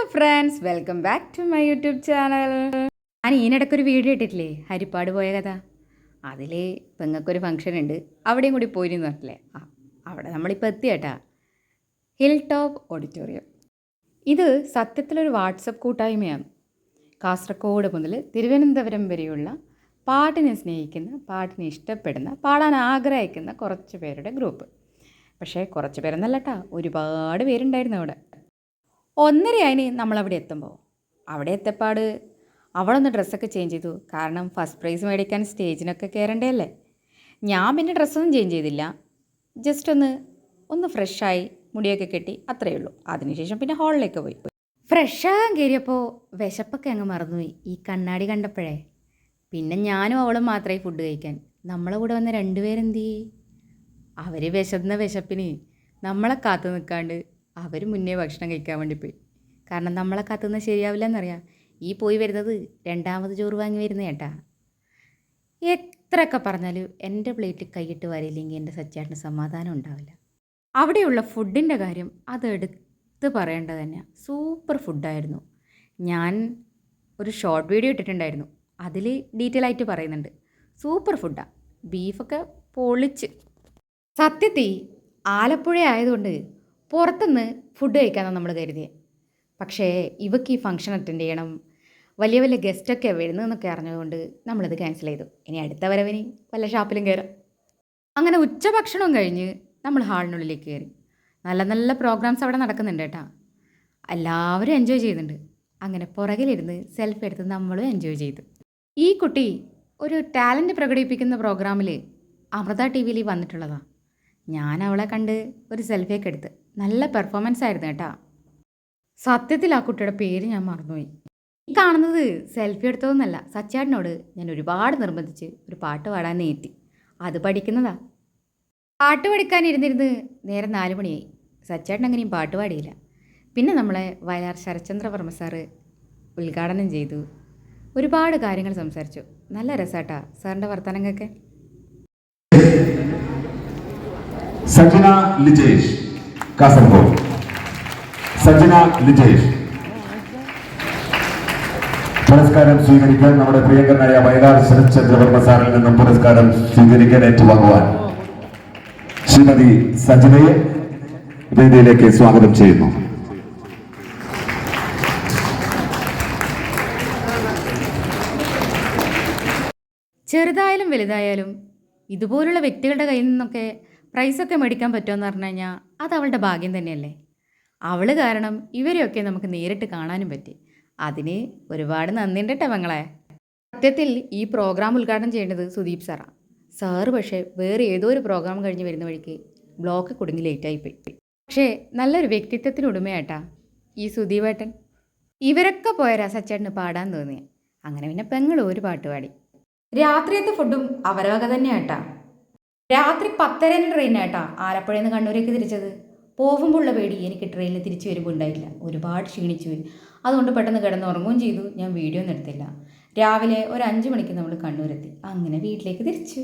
Hello friends welcome back to my YouTube channel ഞാൻ ഈനിടയ്ക്കൊരു video ഇട്ടിട്ടില്ലേ? Harippad പോയ കഥ. അതിൽ പെങ്ങൾക്കൊരു ഫംഗ്ഷൻ ഉണ്ട്. അവിടെയും കൂടി പോയിരുന്നു പറഞ്ഞില്ലേ ആ അവിടെ നമ്മളിപ്പോൾ എത്തിയേട്ടാ. ഹിൽ ടോപ്പ് ഓഡിറ്റോറിയം ഇത് സത്യത്തിലൊരു വാട്സപ്പ് കൂട്ടായ്മയാണ്. കാസർഗോഡ് മുതൽ തിരുവനന്തപുരം വരെയുള്ള പാട്ടിനെ സ്നേഹിക്കുന്ന പാട്ടിനെ ഇഷ്ടപ്പെടുന്ന പാടാൻ ആഗ്രഹിക്കുന്ന കുറച്ച് പേരുടെ ഗ്രൂപ്പ് പക്ഷേ കുറച്ച് പേരെന്നല്ല കേട്ടോ ഒരുപാട് പേരുണ്ടായിരുന്നു അവിടെ. ഒന്നരയായിന് നമ്മളവിടെ എത്തുമ്പോൾ. അവിടെ എത്തപ്പാട്. അവളൊന്ന് ഡ്രസ്സൊക്കെ ചേഞ്ച് ചെയ്തു. കാരണം ഫസ്റ്റ് പ്രൈസ് മേടിക്കാൻ സ്റ്റേജിനൊക്കെ കയറണ്ടേ അല്ലേ ഞാൻ പിന്നെ ഡ്രസ്സൊന്നും ചേഞ്ച് ചെയ്തില്ല. ജസ്റ്റ് ഒന്ന് ഒന്ന് ഫ്രഷായി മുടിയൊക്കെ കെട്ടി അത്രയേ ഉള്ളൂ. അതിനുശേഷം പിന്നെ ഹാളിലേക്ക് പോയി. ഫ്രഷാകാൻ കയറിയപ്പോൾ വിശപ്പൊക്കെ അങ്ങ് മറന്നു ഈ കണ്ണാടി കണ്ടപ്പോഴേ. പിന്നെ ഞാനും അവളും മാത്രമേ ഫുഡ് കഴിക്കാൻ. നമ്മളെ കൂടെ വന്ന രണ്ടുപേരെന്ത് അവർ വിശന്ന വിശപ്പിന് നമ്മളെ കാത്തു നിൽക്കാണ്ട് അവർ മുന്നേ ഭക്ഷണം കഴിക്കാൻ വേണ്ടി പോയി. കാരണം നമ്മളെ കത്തുന്നത് ശരിയാവില്ല എന്നറിയാം ഈ പോയി വരുന്നത് രണ്ടാമത് ചോറ് വാങ്ങി വരുന്ന ചേട്ടാ എത്രയൊക്കെ പറഞ്ഞാലും എന്റെ പ്ലേറ്റ് കൈയിട്ട് വരില്ലെങ്കിൽ എന്റെ സച്ചാട്ടിന് സമാധാനം ഉണ്ടാവില്ല. അവിടെയുള്ള ഫുഡിന്റെ കാര്യം അതെടുത്ത് പറയേണ്ടത് തന്നെയാണ് സൂപ്പർ ഫുഡായിരുന്നു. ഞാൻ ഒരു ഷോർട്ട് വീഡിയോ ഇട്ടിട്ടുണ്ടായിരുന്നു. അതിൽ ഡീറ്റെയിൽ ആയിട്ട് പറയുന്നുണ്ട്. സൂപ്പർ ഫുഡാണ് ബീഫൊക്കെ പൊളിച്ച്. സത്യത്തിൽ ആലപ്പുഴ ആയതുകൊണ്ട് പുറത്തുനിന്ന് ഫുഡ് കഴിക്കാമെന്നാണ് നമ്മൾ കരുതിയത് പക്ഷേ ഇവക്ക് ഈ ഫംഗ്ഷൻ അറ്റൻഡ് ചെയ്യണം. വലിയ വലിയ ഗസ്റ്റൊക്കെ വരുന്നതെന്നൊക്കെ അറിഞ്ഞതുകൊണ്ട് നമ്മളിത് ക്യാൻസൽ ചെയ്തു. ഇനി അടുത്ത വരവിന് വല്ല ഷാപ്പിലും കയറാം അങ്ങനെ ഉച്ചഭക്ഷണം കഴിഞ്ഞ് നമ്മൾ ഹാളിനുള്ളിലേക്ക് കയറി നല്ല നല്ല പ്രോഗ്രാംസ് അവിടെ നടക്കുന്നുണ്ട് കേട്ടോ. എല്ലാവരും എൻജോയ് ചെയ്യുന്നുണ്ട്. അങ്ങനെ പുറകിലിരുന്ന് സെൽഫി എടുത്ത് നമ്മളും എൻജോയ് ചെയ്തു. ഈ കുട്ടി ഒരു ടാലന്റ് പ്രകടിപ്പിക്കുന്ന പ്രോഗ്രാമിൽ അമൃത ടി വിയിൽ വന്നിട്ടുള്ളതാണ് ഞാൻ അവളെ കണ്ട് ഒരു സെൽഫിയൊക്കെ എടുത്ത്. നല്ല പെർഫോമൻസ് ആയിരുന്നു കേട്ടാ. സത്യത്തിൽ ആ കുട്ടിയുടെ പേര് ഞാൻ മറന്നുപോയി. ഈ കാണുന്നത് സെൽഫി എടുത്തതൊന്നല്ല സച്ചാടിനോട് ഞാൻ ഒരുപാട് നിർബന്ധിച്ച് ഒരു പാട്ട് പാടാൻ നേറ്റി അത് പഠിക്കുന്നതാ. പാട്ട് പഠിക്കാൻ ഇരുന്നിരുന്ന് നേരെ നാല് മണിയായി. സച്ചാട്ടൻ അങ്ങനെയും പാട്ട് പാടിയില്ല. പിന്നെ നമ്മളെ വയലാർ ശരചന്ദ്രവർമ്മ സാറ് ഉദ്ഘാടനം ചെയ്തു. ഒരുപാട് കാര്യങ്ങൾ സംസാരിച്ചു. നല്ല രസാട്ടാ സാറിന്റെ വർത്തമാനങ്ങൾക്കൊക്കെ സജന ലിജേഷ്. കാസർഗോഡ്. സജന ലിജേഷ്. പുരസ്കാരം സ്വീകരിക്കാൻ നമ്മുടെ പ്രിയങ്കരനായ വയലാർ ശരത്ചന്ദ്രവർമ്മ സാറിൽ നിന്നും പുരസ്കാരം സ്വീകരിക്കാൻ ഏറ്റുവാങ്ങുവാൻ ശ്രീമതി സജനയെ വേദിയിലേക്ക് സ്വാഗതം ചെയ്യുന്നു. ചെറുതായാലും വലുതായാലും ഇതുപോലുള്ള വ്യക്തികളുടെ കയ്യിൽ നിന്നൊക്കെ പ്രൈസൊക്കെ മേടിക്കാൻ പറ്റുമെന്ന് പറഞ്ഞു കഴിഞ്ഞാൽ അത് അവളുടെ ഭാഗ്യം തന്നെയല്ലേ? അവൾ കാരണം ഇവരെയൊക്കെ നമുക്ക് നേരിട്ട് കാണാനും പറ്റി. അതിന് ഒരുപാട് നന്ദിയുണ്ട് കേട്ടോ മങ്ങളെ സത്യത്തിൽ ഈ പ്രോഗ്രാം ഉദ്ഘാടനം ചെയ്യേണ്ടത് സുദീപ് സാറാണ് സാറ് പക്ഷേ വേറെ ഏതോ ഒരു പ്രോഗ്രാം കഴിഞ്ഞ് വരുന്ന വഴിക്ക് ബ്ലോക്ക് കുടുങ്ങി ലേറ്റായിപ്പോയി പക്ഷേ നല്ലൊരു വ്യക്തിത്വത്തിന് ഉടമയാട്ടാ ഈ സുദീപേട്ടൻ ഇവരൊക്കെ പോയരാ സച്ചേട്ടന് പാടാൻ തോന്നിയ. അങ്ങനെ പിന്നെ പെങ്ങൾ ഒരു പാട്ട് പാടി. രാത്രിയത്തെ ഫുഡും അവരവക തന്നെയാട്ടാ രാത്രി പത്തരേന ട്രെയിൻ ആട്ടാ ആലപ്പുഴയിൽ നിന്ന് കണ്ണൂരേക്ക് തിരിച്ചത്. പോകുമ്പോഴുള്ള പേടി എനിക്ക് ട്രെയിനിൽ തിരിച്ചു വരുമ്പോൾ ഉണ്ടായില്ല. ഒരുപാട് ക്ഷീണിച്ചു പോയി. അതുകൊണ്ട് പെട്ടെന്ന് കിടന്നുറങ്ങുകയും ചെയ്തു. ഞാൻ വീഡിയോ ഒന്നും എടുത്തില്ല. രാവിലെ ഒരു അഞ്ച് മണിക്ക് നമ്മൾ കണ്ണൂരെത്തി. അങ്ങനെ വീട്ടിലേക്ക് തിരിച്ചു.